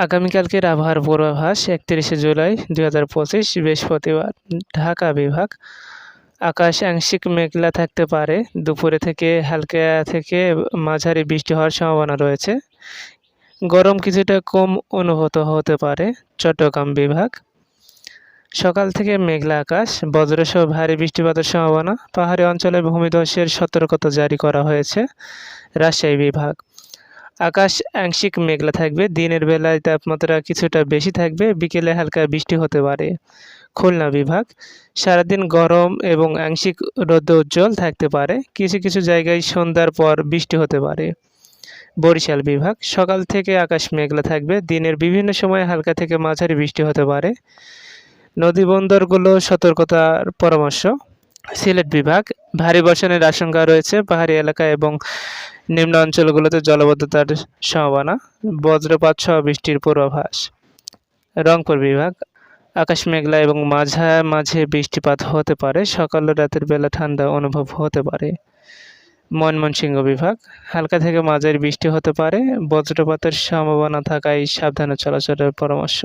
আগামীকালকের আবহাওয়ার পূর্বাভাস, একত্রিশে জুলাই দুই হাজার পঁচিশ, বৃহস্পতিবার ঢাকা বিভাগ। আকাশ আংশিক মেঘলা থাকতে পারে। দুপুরে থেকে হালকা থেকে মাঝারি বৃষ্টি হওয়ার সম্ভাবনা রয়েছে। গরম কিছুটা কম অনুভূত হতে পারে চট্টগ্রাম বিভাগ। সকাল থেকে মেঘলা আকাশ, বজ্রসহ ভারী বৃষ্টিপাতের সম্ভাবনা। পাহাড়ি অঞ্চলে ভূমিধসের সতর্কতা জারি করা হয়েছে রাজশাহী বিভাগ। আকাশ আংশিক মেঘলা থাকবে। দিনের বেলায় তাপমাত্রা কিছুটা বেশি থাকবে। বিকেলে হালকা বৃষ্টি হতে পারে। খুলনা বিভাগ, সারাদিন গরম এবং আংশিক রোদ্র উজ্জ্বল থাকতে পারে। কিছু কিছু জায়গায় সন্ধ্যার পর বৃষ্টি হতে পারে। বরিশাল বিভাগ, সকাল থেকে আকাশ মেঘলা থাকবে। দিনের বিভিন্ন সময় হালকা থেকে মাঝারি বৃষ্টি হতে পারে। নদী বন্দরগুলো সতর্কতার পরামর্শ। সিলেট বিভাগ, ভারী বর্ষণের আশঙ্কা রয়েছে। পাহাড়ি এলাকা এবং নিম্ন অঞ্চলগুলোতে জলবদ্ধতার সম্ভাবনা বজ্রপাত সহ বৃষ্টির পূর্বাভাস। রংপুর বিভাগ, আকাশ মেঘলা এবং মাঝা মাঝে বৃষ্টিপাত হতে পারে, সকাল রাতের বেলা ঠান্ডা অনুভব হতে পারে। ময়মনসিংহ বিভাগ, হালকা থেকে মাঝারি বৃষ্টি হতে পারে, বজ্রপাতের সম্ভাবনা থাকায় সাবধানে চলাচলের পরামর্শ।